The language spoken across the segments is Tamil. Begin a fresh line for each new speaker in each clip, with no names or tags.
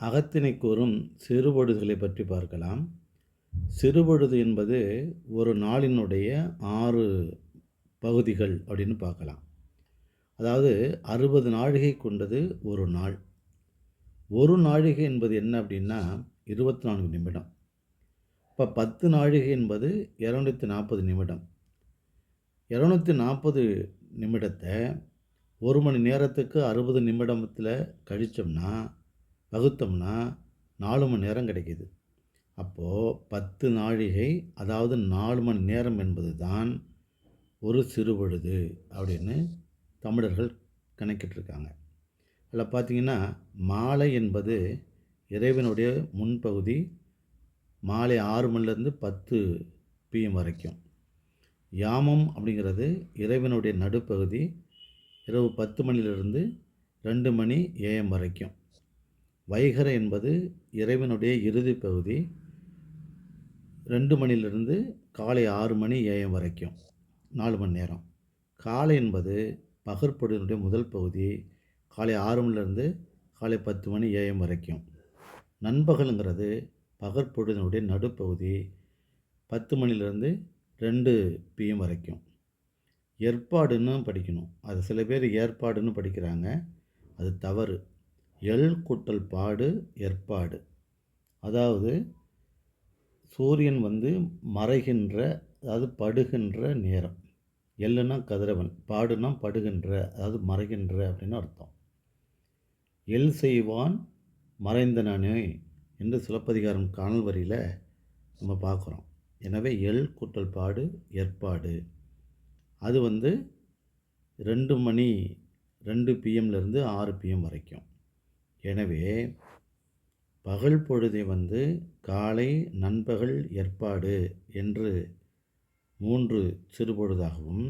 அகத்தினை கூறும் சிறுபொழுதுகளை பற்றி பார்க்கலாம். சிறுபொழுது என்பது ஒரு நாளினுடைய ஆறு பகுதிகள் அப்படின்னு பார்க்கலாம். அதாவது அறுபது நாழிகை கொண்டது ஒரு நாள். ஒரு நாழிகை என்பது என்ன அப்படின்னா இருபத்தி நான்கு நிமிடம். இப்போ பத்து நாழிகை என்பது இரநூத்தி நாற்பது நிமிடம். இரநூத்தி நாற்பது நிமிடத்தை ஒரு மணி நேரத்துக்கு அறுபது நிமிடத்தில் கழித்தோம்னா வகுத்தோம்னா நாலு மணி நேரம் கிடைக்கிது. அப்போது பத்து நாழிகை அதாவது நாலு மணி நேரம் என்பது தான் ஒரு சிறுபொழுது அப்படின்னு தமிழர்கள் கணக்கிட்டிருக்காங்க. அதில் பார்த்திங்கன்னா மாலை என்பது இறைவனுடைய முன்பகுதி மாலை ஆறு மணிலேருந்து பத்து பிஎம் வரைக்கும். யாமம் அப்படிங்கிறது இறைவனுடைய நடுப்பகுதி இரவு பத்து மணிலிருந்து ரெண்டு மணி ஏஎம் வரைக்கும். வைகரை என்பது இறைவனுடைய இறுதி பகுதி. ரெண்டு மணிலிருந்து காலை ஆறு மணி ஏஎம் வரைக்கும் நாலு மணி நேரம். காலை என்பது பகற்பொழுதினுடைய முதல் பகுதி. காலை ஆறு மணிலேருந்து காலை பத்து மணி ஏஎம் வரைக்கும். நண்பகலுங்கிறது பகற்பொழுதினுடைய நடுப்பகுதி. பத்து மணிலேருந்து ரெண்டு பிஎம் வரைக்கும். ஏற்பாடுன்னு படிக்கணும். அது சில பேர் ஏற்பாடுன்னு படிக்கிறாங்க. அது தவறு. எல் கூட்டல் பாடு ஏற்பாடு. அதாவது சூரியன் வந்து மறைகின்ற அதாவது படுகின்ற நேரம். எல்லுனா கதிரவன் பாடுனா படுகின்ற அதாவது மறைகின்ற அப்படின்னு அர்த்தம். எல் செய்வான் மறைந்தனே என்று சிலப்பதிகாரம் காணல் வரியில் நம்ம பார்க்குறோம். எனவே எல் கூட்டல் பாடு ஏற்பாடு. அது வந்து ரெண்டு மணி ரெண்டு பிஎம்லேருந்து ஆறு பிஎம் வரைக்கும். எனவே பகல் பொழுதை வந்து காலை நண்பகல் ஏற்பாடு என்று மூன்று சிறுபொழுதாகவும்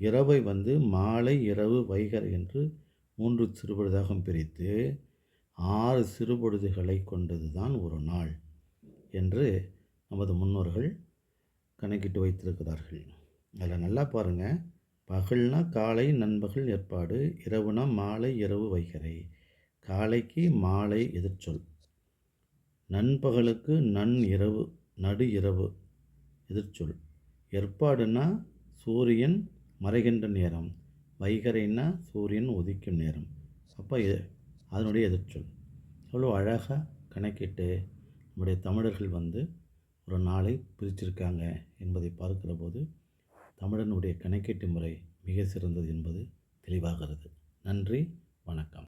இரவை வந்து மாலை இரவு வைகர் என்று மூன்று சிறுபொழுதாகவும் பிரித்து ஆறு சிறுபொழுதுகளை கொண்டது தான் ஒரு நாள் என்று நமது முன்னோர்கள் கணக்கிட்டு வைத்திருக்கிறார்கள். அதில் நல்லா பாருங்கள் பகல்னா காலை நண்பகல் ஏற்பாடு இரவுனா மாலை இரவு வைகரை. காலைக்கு மாலை எதிர்ச்சொல். நண்பகலுக்கு நன் இரவு நடு இரவு எதிர்ச்சொல். ஏற்பாடுனா சூரியன் மறைகின்ற நேரம் வைகரைன்னா சூரியன் உதிக்கும் நேரம். அப்போ அதனுடைய எதிர்ச்சொல். அவ்வளோ அழகாக கணக்கிட்டு நம்முடைய தமிழர்கள் வந்து ஒரு நாளை பிரிச்சிருக்காங்க என்பதை பார்க்கிற போது தமிழனுடைய கணக்கீட்டு முறை மிக சிறந்தது என்பது தெளிவாகிறது. நன்றி வணக்கம்.